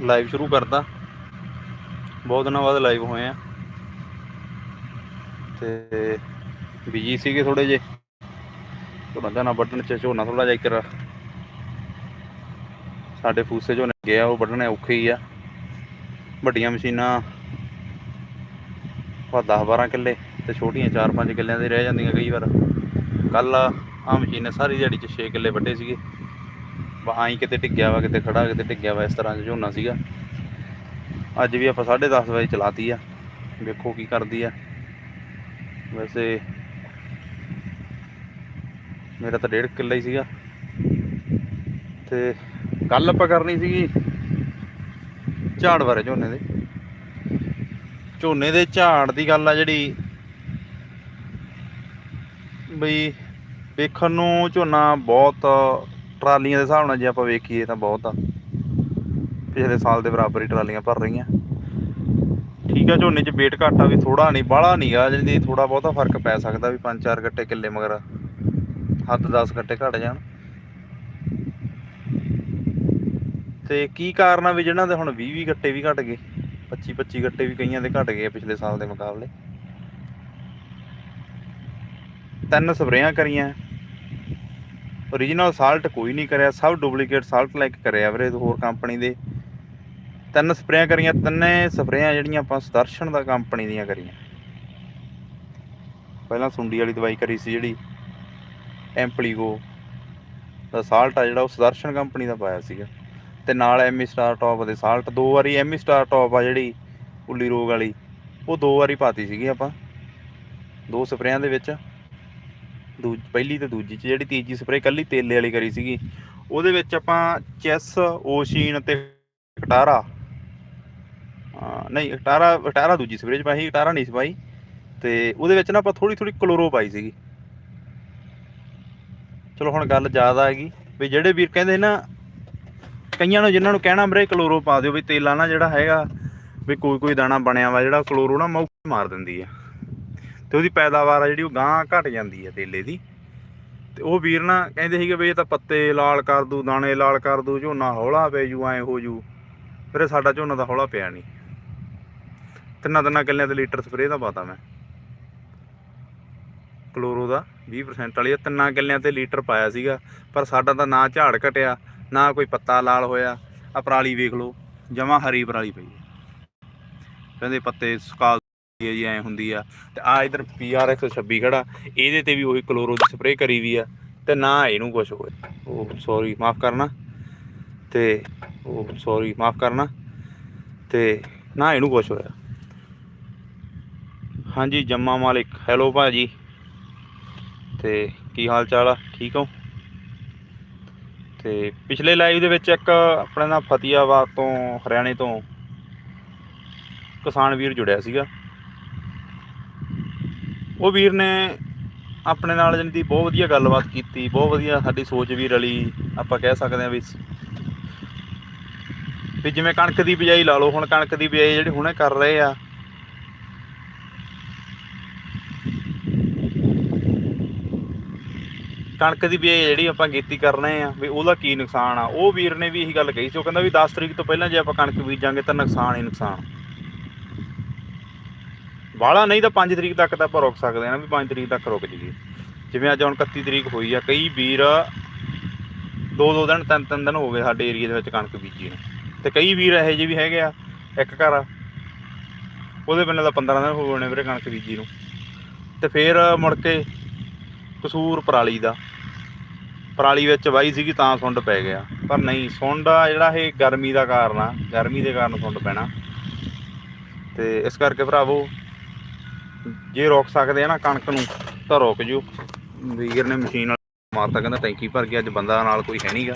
Live ਸ਼ੁਰੂ ਕਰਤਾ ਬਹੁਤ ਦਿਨਾਂ ਬਾਅਦ ਲਾਈਵ ਹੋਏ ਆ। ਤੇ ਬਿਜ਼ੀ ਸੀਗੇ ਥੋੜੇ ਜੇ ਝੋਨਾ ਝਾਨਾ ਵੱਢਣ ਚ ਝੋਨਾ ਥੋੜਾ ਜਿਹਾ ਇੱਕ ਸਾਡੇ ਫੂਸੇ ਝੋਨੇ ਗਿਆ, ਉਹ ਵੱਢਣੇ ਔਖੇ ਹੀ ਆ। ਵੱਡੀਆਂ ਮਸ਼ੀਨਾਂ ਉਹ 10 12 ਕਿੱਲੇ ਤੇ ਛੋਟੀਆਂ 4-5 ਕਿੱਲਿਆਂ ਦੇ ਰਹਿ ਜਾਂਦੀਆਂ ਕਈ ਵਾਰ। ਕੱਲ ਆ ਮਸ਼ੀਨ ਸਾਰੀ ਦਿਹਾੜੀ ਚ 6 ਕਿੱਲੇ ਵੱਢੇ ਸੀਗੇ। ਆਈ ਕਿਤੇ ਡਿੱਗਿਆ ਵਾ, ਕਿਤੇ ਖੜਾ ਕਿਤੇ ਡਿੱਗਿਆ ਵਾ, ਇਸ ਤਰ੍ਹਾਂ 'ਚ ਝੋਨਾ ਸੀਗਾ। ਅੱਜ ਵੀ ਆਪਾਂ 10:30 ਵਜੇ ਚਲਾਤੀ ਆ। ਵੇਖੋ ਕੀ ਕਰਦੀ ਆ। ਵੈਸੇ ਮੇਰਾ ਤਾਂ ਡੇਢ ਕਿੱਲਾ ਹੀ ਸੀਗਾ। ਤੇ ਕੱਲ ਆਪਾਂ ਕਰਨੀ ਸੀਗੀ ਝਾੜ ਬਾਰੇ ਝੋਨੇ ਦੇ। ਝੋਨੇ ਦੇ ਝਾੜ ਦੀ ਗੱਲ ਆ ਜਿਹੜੀ ਬਈ ਵੇਖਣ ਨੂੰ ਝੋਨਾ ਬਹੁਤ ਟਰਾਲੀਆਂ ਦੇ ਹਿਸਾਬ ਨਾਲ ਜੇ ਆਪਾਂ ਵੇਖੀਏ ਤਾਂ ਬਹੁਤ ਆ। ਪਿਛਲੇ ਸਾਲ ਦੇ ਬਰਾਬਰ ਹੀ ਟਰਾਲੀਆਂ ਭਰ ਰਹੀਆਂ। ਠੀਕ ਆ, ਝੋਨੇ 'ਚ ਵੇਟ ਘਾਟਾ ਵੀ ਥੋੜਾ ਨਹੀਂ, ਬਾਹਲਾ ਨਹੀਂ ਆ ਜਿਹੜੀ ਥੋੜਾ ਬਹੁਤਾ ਫ਼ਰਕ ਪੈ ਸਕਦਾ ਵੀ 5-4 ਗੱਟੇ ਕਿੱਲੇ ਮਗਰ ਹੱਦ 10 ਗੱਟੇ ਘਟ ਜਾਣ। ਤੇ ਕੀ ਕਾਰਨ ਆ ਵੀ ਜਿਹਨਾਂ ਦੇ ਹੁਣ 20-20 ਗੱਟੇ ਵੀ ਘਟ ਗਏ 25-25 ਗੱਟੇ ਵੀ ਕਈਆਂ ਦੇ ਘਟ ਗਏ ਪਿਛਲੇ ਸਾਲ ਦੇ ਮੁਕਾਬਲੇ? ਤਿੰਨ ਸਪਰੇਆਂ ਕਰੀਆਂ। ਓਰੀਜਨਲ ਸਾਲਟ ਕੋਈ ਨਹੀਂ ਕਰਿਆ, ਸਭ ਡੁਪਲੀਕੇਟ ਸਾਲਟ ਲੈ ਕੇ ਕਰਿਆ ਵੀਰੇ ਹੋਰ ਕੰਪਨੀ ਦੇ। ਤਿੰਨ ਸਪਰੇਆਂ ਕਰੀਆਂ, ਤਿੰਨੇ ਸਪਰੇਆਂ ਜਿਹੜੀਆਂ ਆਪਾਂ ਸੁਦਰਸ਼ਨ ਦਾ ਕੰਪਨੀ ਦੀਆਂ ਕਰੀਆਂ। ਪਹਿਲਾਂ ਸੁੰਡੀ ਵਾਲੀ ਦਵਾਈ ਕਰੀ ਸੀ ਜਿਹੜੀ ਐਂਪਲੀਗੋ ਦਾ ਸਾਲਟ ਆ ਜਿਹੜਾ ਉਹ ਸੁਦਰਸ਼ਨ ਕੰਪਨੀ ਦਾ ਪਾਇਆ ਸੀਗਾ। ਤੇ ਨਾਲ ਐਮੀ ਸਟਾਰ ਟੌਪ ਦੇ ਸਾਲਟ ਦੋ ਵਾਰੀ ਐਮੀ ਸਟਾਰ ਟੌਪ ਆ ਜਿਹੜੀ ਉੱਲੀ ਰੋਗ ਵਾਲੀ, ਉਹ ਦੋ ਵਾਰੀ ਪਾਤੀ ਸੀਗੀ ਆਪਾਂ। ਦੋ ਸਪਰੇਆਂ ਦੇ ਵਿੱਚ। ਦੂਜੀ ਪਹਿਲੀ ਤੇ ਦੂਜੀ ਚ, ਜਿਹੜੀ ਤੀਜੀ ਸਪਰੇਅ ਕੱਲੀ ਤੇਲੇ ਵਾਲੀ ਕਰੀ ਸੀਗੀ। ਉਹਦੇ ਵਿੱਚ ਆਪਾਂ ਚੈਸ, ਓਸ਼ੀਨ ਤੇ ਕਟਾਰਾ ਨਹੀਂ ਕਟਾਰਾ ਕਟਾਰਾ ਦੂਜੀ ਸਪਰੇਅ ਚ ਪਾਈ ਕਟਾਰਾ ਨਹੀਂ ਸੀ ਪਾਈ। ਤੇ ਉਹਦੇ ਵਿੱਚ ਨਾ ਆਪਾਂ ਥੋੜੀ ਥੋੜੀ ਕਲੋਰੋ ਪਾਈ ਸੀਗੀ। ਚਲੋ ਹੁਣ ਗੱਲ ਜ਼ਿਆਦਾ ਹੈਗੀ ਵੀ ਜਿਹੜੇ ਵੀਰ ਕਹਿੰਦੇ ਨਾ, ਕਈਆਂ ਨੂੰ, ਜਿਨ੍ਹਾਂ ਨੂੰ ਕਹਿਣਾ ਵੀਰੇ ਕਲੋਰੋ ਪਾ ਦਿਓ, ਵੀ ਤੇਲਾ ਨਾ ਜਿਹੜਾ ਹੈਗਾ, ਵੀ ਕੋਈ ਕੋਈ ਦਾਣਾ ਬਣਿਆ ਵਾ, ਜਿਹੜਾ ਕਲੋਰੋ ਨਾ ਮੌਕੇ ਮਾਰ ਦਿੰਦੀ ਆ। ਤੇ ਉਹਦੀ ਪੈਦਾਵਾਰ ਆ ਜਿਹੜੀ ਉਹ ਗਾਂ ਘਟ ਜਾਂਦੀ ਹੈ ਤੇਲੇ ਦੀ। ਤੇ ਉਹ ਵੀਰ ਨਾ ਕਹਿੰਦੇ ਸੀਗੇ ਵੀ ਇਹ ਤਾਂ ਪੱਤੇ ਲਾਲ ਕਰ ਦੂ ਦਾਣੇ ਲਾਲ ਕਰ ਦੂ ਝੋਨਾ ਹੌਲਾ ਪੈ ਜੂ ਐ ਹੋ ਜੂ। ਫਿਰ ਸਾਡਾ ਝੋਨਾ ਤਾਂ ਹੌਲਾ ਪਿਆ ਨਹੀਂ। ਤਿੰਨਾਂ ਤਿੰਨਾਂ ਕਿੱਲਿਆਂ ਤੇ ਲੀਟਰ ਸਪਰੇਅ ਦਾ ਪਾਤਾ ਮੈਂ। ਕਲੋਰੋ ਦਾ 20% ਵਾਲੀ ਆ, ਤਿੰਨਾਂ ਕਿੱਲਿਆਂ ਤੇ ਲੀਟਰ ਪਾਇਆ ਸੀਗਾ। ਪਰ ਸਾਡਾ ਤਾਂ ਨਾ ਝਾੜ ਘਟਿਆ ਨਾ ਕੋਈ ਪੱਤਾ ਲਾਲ ਹੋਇਆ। ਆ ਪਰਾਲੀ ਵੇਖ ਲਓ ਜਮਾ ਹਰੀ ਪਰਾਲੀ ਪਈ ਕਹਿੰਦੇ ਪੱਤੇ ਸੁਕਾ ਦੀ ਜੀ, ਐ ਹੁੰਦੀ ਆ। ਤੇ ਆ ਇਧਰ ਪੀਆਰ 126 ਖੜਾ। ਇਹਦੇ ਤੇ ਵੀ ਉਹੀ ਕਲੋਰੋ ਦੀ ਸਪਰੇਅ ਕਰੀ ਵੀ ਆ। ਤੇ ਨਾ ਇਹਨੂੰ ਕੁਝ ਹੋਇਆ ਉਹ ਸੌਰੀ ਮਾਫ ਕਰਨਾ। ਤੇ ਉਹ ਸੌਰੀ ਮਾਫ ਕਰਨਾ। ਤੇ ਨਾ ਇਹਨੂੰ ਕੁਝ ਹੋਇਆ। ਹਾਂਜੀ, ਜੰਮਾ ਮਾਲਿਕ। ਹੈਲੋ ਭਾਜੀ। ਤੇ ਕੀ ਹਾਲ ਚਾਲ ਆ? ਠੀਕ ਹੋ? ਤੇ ਪਿਛਲੇ ਲਾਈਵ ਦੇ ਵਿੱਚ ਇੱਕ ਆਪਣੇ ਨਾਲ ਫਤਿਆਬਾਦ ਤੋਂ, ਹਰਿਆਣੇ ਤੋਂ ਕਿਸਾਨ ਵੀਰ ਜੁੜਿਆ ਸੀਗਾ। ਉਹ ਵੀਰ ਨੇ ਆਪਣੇ ਨਾਲ ਜਾਣੀ ਦੀ ਬਹੁਤ ਵਧੀਆ ਗੱਲਬਾਤ ਕੀਤੀ, ਬਹੁਤ ਵਧੀਆ ਸਾਡੀ ਸੋਚ ਵੀ ਰਲੀ, ਆਪਾਂ ਕਹਿ ਸਕਦੇ ਹਾਂ ਵੀ ਵੀ ਜਿਵੇਂ ਕਣਕ ਦੀ ਬਿਜਾਈ ਲਾ ਲਓ, ਹੁਣ ਕਣਕ ਦੀ ਬਿਜਾਈ ਜਿਹੜੀ ਹੁਣੇ ਕਰ ਰਹੇ ਆ। ਕਣਕ ਦੀ ਬਿਜਾਈ ਜਿਹੜੀ ਆਪਾਂ ਕੀਤੀ ਕਰ ਰਹੇ ਆ, ਵੀ ਉਹਦਾ ਕੀ ਨੁਕਸਾਨ ਆ? ਉਹ ਵੀਰ ਨੇ ਵੀ ਇਹੀ ਗੱਲ ਕਹੀ ਸੀ, ਉਹ ਕਹਿੰਦਾ ਵੀ 10 ਤਰੀਕ ਤੋਂ ਪਹਿਲਾਂ ਜੇ ਆਪਾਂ ਕਣਕ ਬੀਜਾਂਗੇ ਤਾਂ ਨੁਕਸਾਨ ਹੀ ਨੁਕਸਾਨ। ਬਾਹਲਾ ਨਹੀਂ ਤਾਂ 5 ਤਰੀਕ ਤੱਕ ਤਾਂ ਆਪਾਂ ਰੁਕ ਸਕਦੇ ਹਾਂ ਵੀ 5 ਤਰੀਕ ਤੱਕ ਰੁਕ ਜਾਈਏ। ਜਿਵੇਂ ਅੱਜ ਹੁਣ 31 ਤਰੀਕ ਹੋਈ ਆ, ਕਈ ਵੀਰ ਦੋ ਦੋ ਦਿਨ, ਤਿੰਨ ਤਿੰਨ ਦਿਨ ਹੋ ਗਏ ਸਾਡੇ ਏਰੀਆ ਦੇ ਵਿੱਚ ਕਣਕ ਬੀਜੀ ਨੂੰ। ਤੇ ਕਈ ਵੀਰ ਇਹੋ ਜਿਹੇ ਵੀ ਹੈਗੇ ਆ, ਇੱਕ ਘਰ ਉਹਦੇ ਬੰਨੇ ਦਾ 15 ਦਿਨ ਹੋ ਗਏ ਨੇ ਵੀਰੇ ਕਣਕ ਬੀਜੀ ਨੂੰ। ਤੇ ਫੇਰ ਮੁੜ ਕੇ ਕਸੂਰ ਪਰਾਲੀ ਦਾ। ਪਰਾਲੀ ਵਿੱਚ ਵਾਈ ਸੀਗੀ ਤਾਂ ਸੁੰਡ ਪੈ ਗਿਆ। ਪਰ ਨਹੀਂ, ਸੁੰਡ ਆ ਜਿਹੜਾ ਇਹ ਗਰਮੀ ਦਾ ਕਾਰਨ ਆ। ਗਰਮੀ ਦੇ ਕਾਰਨ ਸੁੰਡ ਪੈਣਾ। ਤੇ ਇਸ ਕਰਕੇ ਭਰਾਵੋ ਜੇ ਰੋਕ ਸਕਦੇ ਆ ਨਾ ਕਣਕ ਨੂੰ, ਤਾਂ ਰੋਕ ਜੂ ਵੀਰ ਨੇ ਮਸ਼ੀਨ ਨਾਲ ਮਾਰਤਾ, ਕਹਿੰਦਾ ਟੈਂਕੀ ਭਰ ਗਿਆ ਅੱਜ ਬੰਦਾ ਨਾਲ ਕੋਈ ਹੈ ਨਹੀਂਗਾ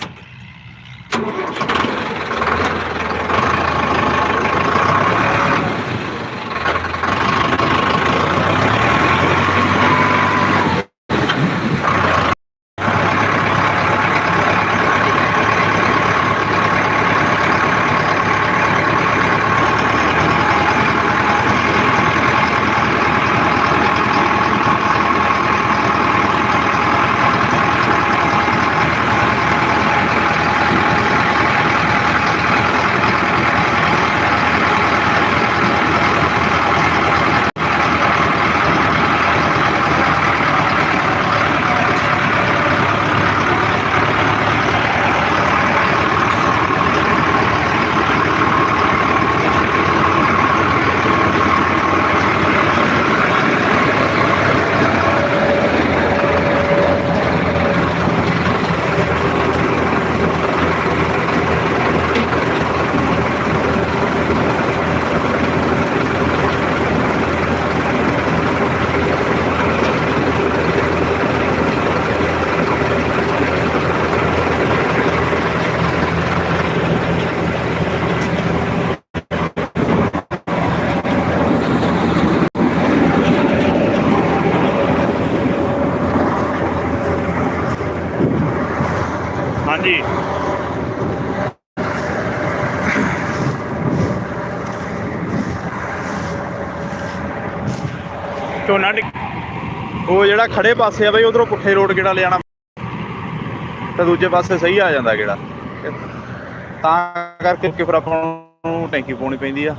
ਝੋਨਾ ਡਿੱਗ- ਉਹ ਜਿਹੜਾ ਖੜੇ ਪਾਸੇ ਆ ਬਈ, ਉਧਰੋਂ ਪੁੱਠੇ ਰੋਡ ਕਿਹੜਾ ਲਿਆਣਾ ਤੇ ਦੂਜੇ ਪਾਸੇ ਸਹੀ ਆ ਜਾਂਦਾ ਕਿਹੜਾ। ਤਾਂ ਕਰਕੇ ਕਿ ਫਿਰ ਆਪਾਂ ਨੂੰ ਟੈਂਕੀ ਪਾਉਣੀ ਪੈਂਦੀ ਆ।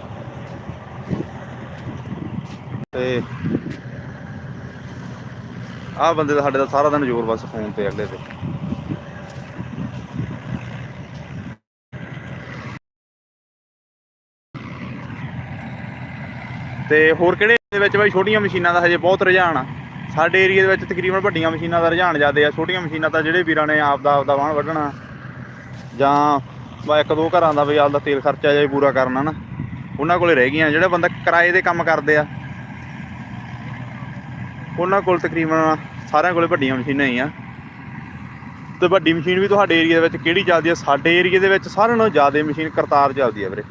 ਤੇ ਆਹ ਬੰਦੇ ਦਾ ਸਾਡੇ ਦਾ ਸਾਰਾ ਦਿਨ ਜ਼ੋਰ ਬਸ ਫੋਨ ਤੇ ਅਗਲੇ ਤੇ। ਤੇ ਹੋਰ ਕਿਹੜੇ ਦੇ ਵਿੱਚ ਬਾਈ ਛੋਟੀਆਂ ਮਸ਼ੀਨਾਂ ਦਾ ਹਜੇ ਬਹੁਤ ਰੁਝਾਨ ਆ। ਸਾਡੇ ਏਰੀਆ ਦੇ ਵਿੱਚ ਤਕਰੀਬਨ ਵੱਡੀਆਂ ਮਸ਼ੀਨਾਂ ਦਾ ਰੁਝਾਨ ਜ਼ਿਆਦਾ ਆ। ਛੋਟੀਆਂ ਮਸ਼ੀਨਾਂ ਤਾਂ ਜਿਹੜੇ ਵੀਰਾਂ ਨੇ ਆਪ ਦਾ ਆਪ ਦਾ ਵਾਹਣ ਵੱਢਣਾ। ਜਾਂ ਵਾ ਇੱਕ ਦੋ ਘਰਾਂ ਦਾ ਵੀ ਆਪ ਦਾ ਤੇਲ ਖਰਚਾ ਜਾਈ ਪੂਰਾ ਕਰਨਾ ਨਾ ਉਹਨਾਂ ਕੋਲੇ ਰਹਿ ਗਈਆਂ। ਜਿਹੜੇ ਬੰਦਾ ਕਿਰਾਏ ਦੇ ਕੰਮ ਕਰਦੇ ਆ। ਉਹਨਾਂ ਕੋਲ ਤਕਰੀਬਨ ਸਾਰਿਆਂ ਕੋਲੇ ਵੱਡੀਆਂ ਮਸ਼ੀਨਾਂ ਹੀ ਆ। ਤੇ ਵੱਡੀ ਮਸ਼ੀਨ ਵੀ ਤੁਹਾਡੇ ਏਰੀਆ ਦੇ ਵਿੱਚ ਕਿਹੜੀ ਚੱਲਦੀ ਆ? ਸਾਡੇ ਏਰੀਆ ਦੇ ਵਿੱਚ ਸਾਰਿਆਂ ਨਾਲੋਂ ਜ਼ਿਆਦਾ ਮਸ਼ੀਨ ਕਰਤਾਰ ਚੱਲਦੀ ਆ ਵੀਰੇ।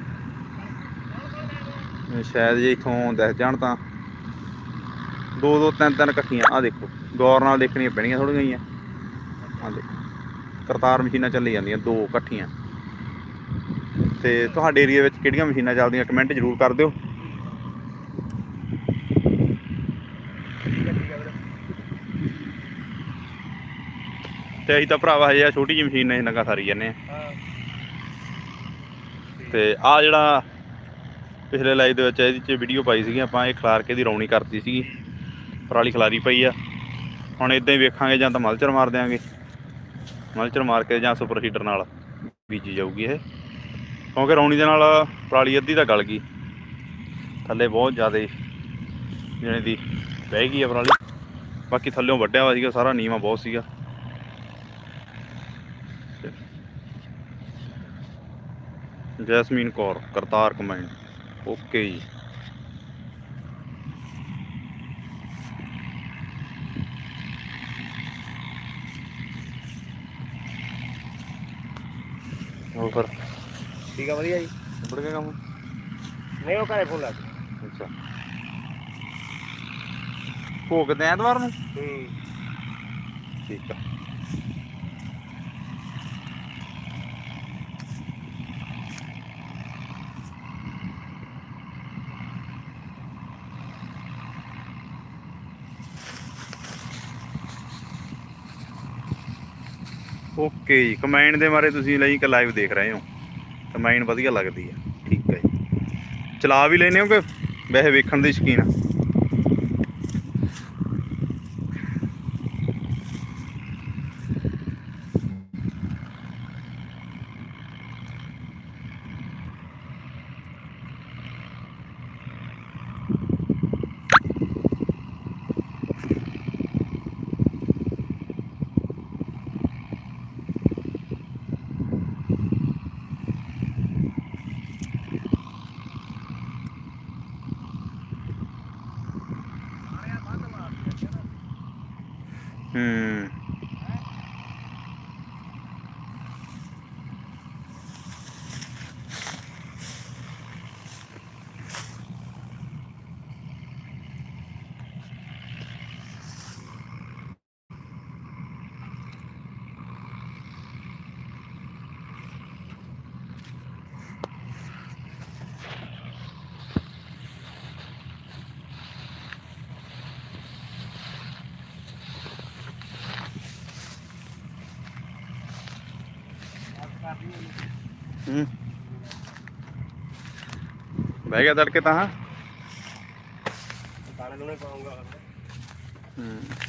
ਸ਼ਾਇਦ ਜੇ ਇਥੋਂ ਦਿਖ ਜਾਣ ਤਾਂ ਦੋ ਦੋ ਤਿੰਨ ਤਿੰਨ ਇਕੱਠੀਆਂ ਆ ਦੇਖੋ, ਗੌਰ ਨਾਲ ਦੇਖਣੀਆਂ ਪੈਣੀਆਂ ਥੋੜੀਆਂ ਜਿਹੀਆਂ। ਆ ਦੇਖੋ, ਕਰਤਾਰ ਮਸ਼ੀਨਾਂ ਚੱਲੀ ਜਾਂਦੀਆਂ, ਦੋ ਇਕੱਠੀਆਂ। ਤੇ ਤੁਹਾਡੇ ਏਰੀਆ ਵਿੱਚ ਕਿਹੜੀਆਂ ਮਸ਼ੀਨਾਂ ਚੱਲਦੀਆਂ ਕਮੈਂਟ ਜ਼ਰੂਰ ਕਰ ਦਿਓ। ਤੇ ਅਸੀਂ ਤਾਂ ਭਰਾਵਾ ਹਜੇ ਆ ਛੋਟੀ ਜਿਹੀ ਮਸ਼ੀਨ ਨਾਲ ਨਗਾ ਸਾਰੀ ਜਾਂਦੇ ਆ ਹਾਂ। ਤੇ ਆ ਜਿਹੜਾ ਪਿਛਲੇ ਲਾਈਵ ਦੇ ਵਿੱਚ ਇਹਦੀ ਚ ਵੀਡੀਓ ਪਾਈ ਸੀਗੀ, ਆਪਾਂ ਇਹ ਖਲਾਰ ਕੇ ਦੀ ਰੌਣੀ ਕਰਤੀ ਸੀਗੀ। ਪਰਾਲੀ ਖਲਾਰੀ ਪਈ ਆ। ਹੁਣ ਇਦਾਂ ਹੀ ਵੇਖਾਂਗੇ ਜਾਂ ਤਾਂ ਮਲਚਰ ਮਾਰ ਦਿਆਂਗੇ। ਮਲਚਰ ਮਾਰ ਕੇ ਜਾਂ ਸੁਪਰ ਸੀਡਰ ਨਾਲ ਬੀਜੀ ਜਾਊਗੀ ਇਹ। ਕਿਉਂਕਿ ਰੌਣੀ ਦੇ ਨਾਲ ਪਰਾਲੀ ਅੱਧੀ ਤਾਂ ਗਲ ਗਈ। ਥੱਲੇ ਬਹੁਤ ਜ਼ਿਆਦਾ ਜਿਹਨੇ ਦੀ ਬਹਿ ਗਈ ਆ ਪਰਾਲੀ। ਬਾਕੀ ਥੱਲੇੋਂ ਵੱਡਿਆ ਹੋਇਆ ਸੀਗਾ, ਸਾਰਾ ਨੀਵਾ ਬਹੁਤ ਸੀਗਾ। ਜੈਸਮੀਨ ਕੌਰ, ਕਰਤਾਰ ਕਮਾਈਨ ਓਕੇ ਜੀ। ਫਿਰ ਠੀਕ ਆ ਵਧੀਆ ਜੀ। ਬੜ ਗਿਆ ਕੰਮ? ਨਹੀਂ ਉਹ ਘਰੇ ਫੋਨ ਲਾ ਦੇ। ਅੱਛਾ। ਭੋਗਦੇ ਐਤਵਾਰ ਨੂੰ? ਹੂੰ। ਠੀਕ ਆ। ਓਕੇ ਜੀ ਕਮੈਂਡ ਦੇ ਬਾਰੇ ਤੁਸੀਂ ਲਈ ਇੱਕ ਲਾਈਵ ਦੇਖ ਰਹੇ ਹੋ। ਕਮੈਂਡ ਵਧੀਆ ਲੱਗਦੀ ਆ ਠੀਕ ਹੈ ਜੀ। ਚਲਾ ਵੀ ਲੈਨੇ ਹੋ ਕਿ ਵੈਸੇ ਵੇਖਣ ਦੇ ਸ਼ੌਕੀਨ ਆ। ਹੂੰ ਹੂੰ। ਬਹਿ ਗਿਆ ਤੜਕੇ ਤਾਂ। ਹਾਂ ਹੂੰ।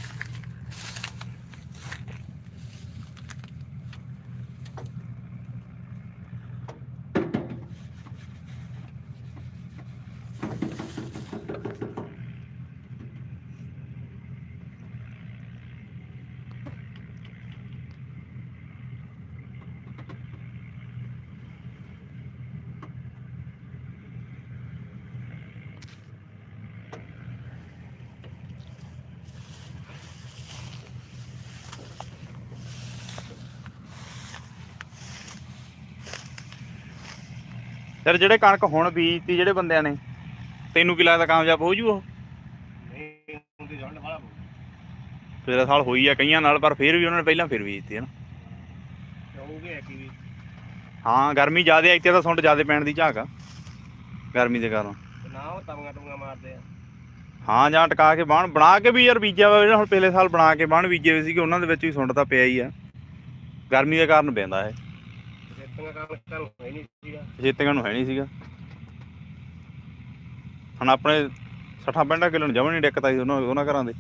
ਯਾਰ ਜਿਹੜੇ ਕਣਕ ਹੁਣ ਬੀਜਤੀ ਜਿਹੜੇ ਬੰਦਿਆਂ ਨੇ, ਤੈਨੂੰ ਕੀ ਲੱਗਦਾ ਕਾਮਯਾਬ ਹੋ ਜੂ ਉਹ? ਨਹੀਂ ਉਹਦੀ ਜੰਡ ਵਾਲਾ ਪਿਛਲੇ ਸਾਲ ਹੋਈ ਆ ਕਈਆਂ ਨਾਲ, ਪਰ ਫਿਰ ਵੀ ਉਹਨਾਂ ਨੇ ਪਹਿਲਾਂ ਫਿਰ ਬੀਜਤੀ ਹੈ ਨਾ। ਚਾਹੂਗੇ ਕਿ ਵੀ ਹਾਂ, ਗਰਮੀ ਜ਼ਿਆਦਾ ਇੱਥੇ ਤਾਂ ਸੁੰਡ ਜ਼ਿਆਦਾ ਪੈਣ ਦੀ ਝਾਕ ਆ, ਗਰਮੀ ਦੇ ਕਾਰਨ। ਨਾ ਉਹ ਤਵੀਆਂ ਤੁੰਗਾ ਮਾਰਦੇ ਆ ਹਾਂ, ਜਾਂ ਟਕਾ ਕੇ ਬਾਣ, ਬਣਾ ਕੇ ਵੀ ਯਾਰ ਬੀਜਿਆ ਵਾ, ਜਿਹੜਾ ਹੁਣ ਪਿਛਲੇ ਸਾਲ ਬਣਾ ਕੇ ਬਾਣ ਬੀਜੇ ਹੋਏ ਸੀਗੇ, ਉਹਨਾਂ ਦੇ ਵਿੱਚ ਵੀ ਸੁੰਡ ਤਾਂ ਪਿਆ ਹੀ ਆ। ਗਰਮੀ ਦੇ ਕਾਰਨ ਪੈਂਦਾ ਇਹ। ਜੇਤਿਆਂ ਨੂੰ ਹੈ ਨਹੀਂ ਸੀਗਾ। ਹੁਣ ਆਪਣੇ 60 ਪੈਂਡਾ ਕਿਲੋ ਨੂੰ ਜਮਣ ਨਹੀਂ ਡਿੱਕਤਾ ਸੀ ਉਹਨਾਂ ਉਹਨਾਂ ਘਰਾਂ ਦੇ।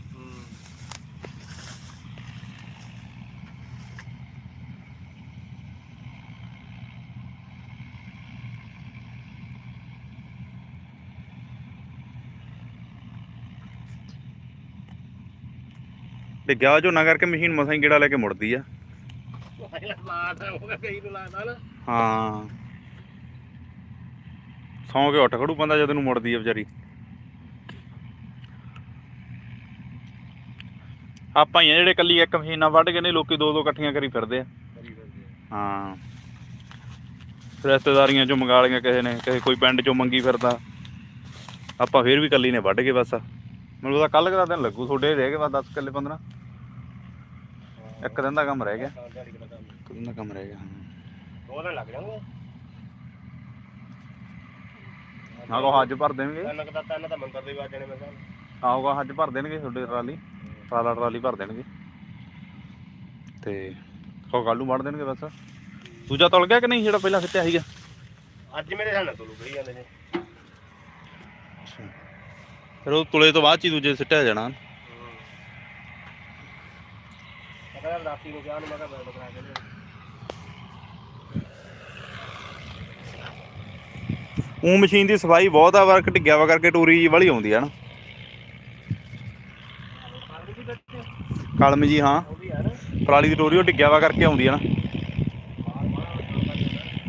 ਡਿੱਗਿਆ ਵਾ ਝੋਨਾ ਕਰਕੇ ਮਸ਼ੀਨ ਮਸਾਂ ਹੀ ਗੇੜਾ ਲੈ ਕੇ ਮੁੜਦੀ ਆ। ਨੂੰ ਨਾ ਹਾਂ। ਸੌਂ ਕੇ ਉੱਠ ਖੜੂ ਬੰਦਾ ਜਦ ਨੂੰ ਮੁੜਦੀ ਆ ਵਿਚਾਰੀ। ਆਪਾਂ ਹੀ ਆ ਜਿਹੜੇ ਕੱਲੀ ਇੱਕ ਮਸ਼ੀਨਾਂ ਵੱਢ ਕੇ ਨੇ ਲੋਕੀ ਦੋ ਦੋ ਇਕੱਠੀਆਂ ਕਰੀ ਫਿਰਦੇ ਆ। ਕਰੀ। ਹਾਂ। ਰਿਸ਼ਤੇਦਾਰੀਆਂ ਚੋਂ ਮੰਗਾ ਲਈਆਂ ਕਿਸੇ ਨੇ ਕਿਸੇ ਕੋਈ ਪਿੰਡ ਚੋਂ ਮੰਗੀ ਫਿਰਦਾ। ਆਪਾਂ ਫੇਰ ਵੀ ਕੱਲੀ ਨੇ ਵੱਢ ਕੇ ਬਸ। ਮੈਨੂੰ ਤਾਂ ਕੱਲ ਦਾ ਦਿਨ ਲੱਗੂ ਤੁਹਾਡੇ ਰਹਿ ਗਏ ਬਸ 10 ਕਿੱਲੇ 15 ਇੱਕ ਦਿਨ ਦਾ ਕੰਮ ਰਹਿ ਗਿਆ। ਇੱਕ ਦਿਨ ਦਾ ਕੰਮ ਰਹਿ ਗਿਆ ਦੋ ਦਿਨ ਲੱਗ ਜਾਣਗੇ। ਹਾਂ ਕੋ ਹੱਜ ਭਰ ਦੇਣਗੇ। ਤਿੰਨ ਕੁ ਤਾਂ ਤਿੰਨ ਤਾਂ ਮੰਦਰ ਦੇ ਵਾਜਣੇ ਮੈਂ ਕਿਹਾ। ਆਊਗਾ ਹੱਜ ਭਰ ਦੇਣਗੇ ਤੁਹਾਡੇ ਟਰਾਲੀ। ਟਰਾਲਾ ਟਰਾਲੀ ਭਰ ਦੇਣਗੇ। ਤੇ ਕੋ ਨੂੰ ਵੜ ਦੇਣਗੇ ਬਸ। ਦੂਜਾ ਤੁਲ ਗਿਆ ਕਿ ਨਹੀਂ ਜਿਹੜਾ ਪਹਿਲਾਂ ਖਿੱਚਿਆ ਸੀਗਾ? ਅੱਜ ਮੇਰੇ ਸਾਹਮਣੇ ਤੋਂ ਗਈ ਜਾਂਦੇ ਨੇ। ਫਿਰ ਉਹ ਤੁਲੇ ਤੋਂ ਬਾਅਦ ਚ ਹੀ ਦੂਜੇ ਸਿੱਟਿਆ ਜਾਣਾ। ਮੈਂ ਕਹਿੰਦਾ ਰਾਤੀ ਨੂੰ ਕਿਹਾ ਨੂੰ ਮੈਂ ਕਿਹਾ ਬੈਠ ਕਰਾ ਕੇ ਲਿਆ। ਉਹ ਮਸ਼ੀਨ ਦੀ ਸਫ਼ਾਈ ਬਹੁਤ ਆ ਵਰਕ ਢਿੱਗਿਆ ਵਾ ਕਰਕੇ ਟੂਰੀ ਜੀ ਵਾਲੀ ਆਉਂਦੀ ਹੈ ਨਾ। ਕਲਮ ਜੀ, ਹਾਂ। ਪਰਾਲੀ ਦੀ ਟੋਰੀ ਉਹ ਢਿੱਗਿਆ ਵਾ ਕਰਕੇ ਆਉਂਦੀ ਹੈ ਨਾ।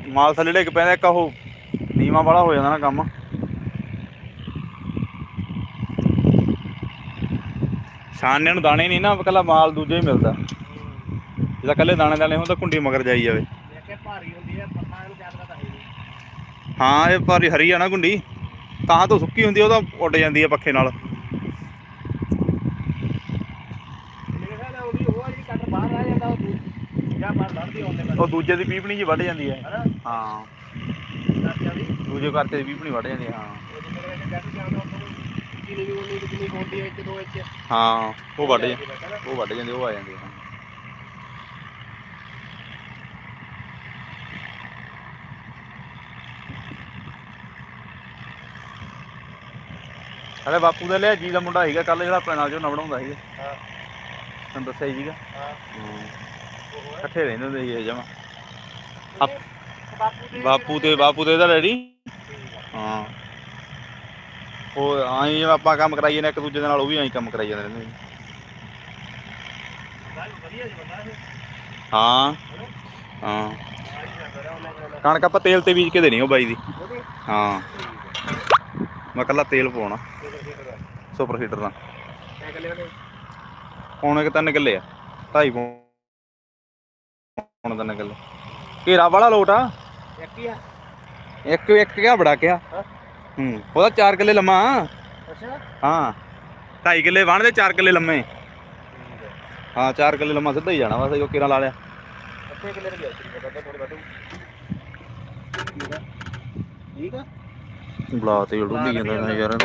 ਮਾਲ ਥੱਲੇ ਡਿੱਗ ਪੈਂਦਾ, ਇੱਕ ਉਹ ਨੀਵਾ ਵਾਲਾ ਹੋ ਜਾਂਦਾ ਨਾ ਕੰਮ। ਛਾਨਣੇ ਨੂੰ ਦਾਣੇ ਨਹੀਂ ਨਾ, ਇਕੱਲਾ ਮਾਲ ਦੂਜੇ ਹੀ ਮਿਲਦਾ। ਜਿਹਦਾ ਇਕੱਲੇ ਦਾਣੇ ਦਾਣੇ ਹੁੰਦਾ, ਕੁੰਡੀ ਮਗਰ ਜਾਈ ਜਾਵੇ ਦੇਖੇ ਭਾਰੀ ਹੁੰਦੀ ਹੈ ਪੱਥਾਂ ਨੂੰ ਜ਼ਿਆਦਾ ਤਾਂ ਹੈ ਨਹੀਂ ਹਾਂ ਇਹ ਪਰ ਹਰੀ ਆ ਨਾ ਗੁੰਡੀ। ਤਾਂ ਤੋਂ ਸੁੱਕੀ ਹੁੰਦੀ ਉਹ ਤਾਂ ਉੱਡ ਜਾਂਦੀ ਆ ਪੱਖੇ ਨਾਲ। ਉਹ ਦੂਜੇ ਦੀ ਪੀਪਣੀ ਜੀ ਵੱਢ ਜਾਂਦੀ ਹੈ ਹਾਂ। ਦੂਜੇ ਕਰਤੇ ਦੀ ਪੀਪਣੀ ਵੱਢ ਜਾਂਦੀ ਹੈ। ਹਾਂ। ਉਹ ਹੈ ਵੱਢ ਜਾਂਦੀ? ਉਹ ਵੱਢ ਜਾਂਦੀ ਉਹ ਆ ਜਾਂਦੀ ਹਾਂ ਅਰੇ ਬਾਪੂ ਦਾ ਲਿਆ ਜੀ ਦਾ ਮੁੰਡਾ ਸੀਗਾ ਕੱਲ ਜਿਹੜਾ ਆਪਣੇ ਨਾਲ ਜੋ ਨਾ ਬਣਾਉਂਦਾ ਸੀਗਾ। ਹਾਂ। ਤੈਨੂੰ ਦੱਸਿਆ ਹੀ ਸੀਗਾ। ਹਾਂ। ਇਕੱਠੇ ਰਹਿੰਦੇ ਹੁੰਦੇ ਸੀ ਜਮਾ। ਬਾਪੂ ਤੇ ਬਾਪੂ ਤੇ ਇਹਦਾ ਡੈਡੀ ਹਾਂ ਉਹ ਆਈ ਜਿਵੇਂ ਆਪਾਂ ਕੰਮ ਕਰਾਈਏ ਨੇ ਇੱਕ ਦੂਜੇ ਦੇ ਨਾਲ ਉਹ ਵੀ ਐਂ ਕੰਮ ਕਰਾਈ ਜਾਂਦੇ ਰਹਿੰਦੇ ਹਾਂ। ਹਾਂ। ਆਈ ਕਣਕ ਆਪਾਂ ਤੇਲ ਤੇ ਬੀਜ ਕੇ ਦੇਣੀ ਉਹ ਬਾਈ ਦੀ। ਹਾਂ। ਮੈਂ ਕੱਲਾ ਤੇਲ ਪਾਉਣਾ ਸੁਪਰ ਹੀਟਰ ਦਾ। ਐ ਕੱਲੇ ਉਹਦੇ ਪੌਣੇ ਕਿ ਤਿੰਨ ਕਿੱਲੇ ਆ। ਢਾਈ ਪੌਣੇ ਤਿੰਨ ਕਿੱਲੇ। ਘੇਰਾ ਵਾਲਾ ਲੋਟ ਆ। ਇੱਕ ਹੀ ਆ। ਇੱਕ ਇੱਕ ਕਿਆ ਬੜਾ ਕਿਆ। ਹਾਂ। ਉਹਦਾ 4 ਕਿੱਲੇ ਲੰਮਾ। ਅੱਛਾ। ਹਾਂ। ਢਾਈ ਕਿੱਲੇ ਵਾਣ ਦੇ 4 ਕਿੱਲੇ ਲੰਮੇ। ਹੈ ਹਾਂ 4 ਕਿੱਲੇ ਲੰਮਾ ਸਿੱਧਾ ਹੀ ਜਾਣਾ ਬਸ ਉਹ ਕਿਰਾ ਲਾ ਲਿਆ। ਕਿੱਲੇ ਦੀ ਆਚਰੀ ਕਰਦਾ ਥੋੜੀ ਬਾਟੂ ਠੀਕ ਆ। ਠੀਕ ਆ। ਬਲਾ ਤੇ ਡੁੱਲੀ ਜਾਂਦਾ ਨਾ ਯਾਰ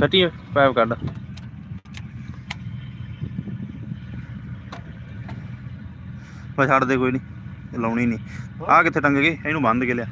ਕੱਟੀ ਪੈਪ ਕੱਢ। ਬਸ ਛੱਡ ਦੇ ਕੋਈ ਨਹੀਂ ਲਾਉਣੀ ਨਹੀਂ ਆ ਕਿੱਥੇ ਟੰਗ ਗਈ ਇਹਨੂੰ ਬੰਦ ਕੇ ਲਿਆ।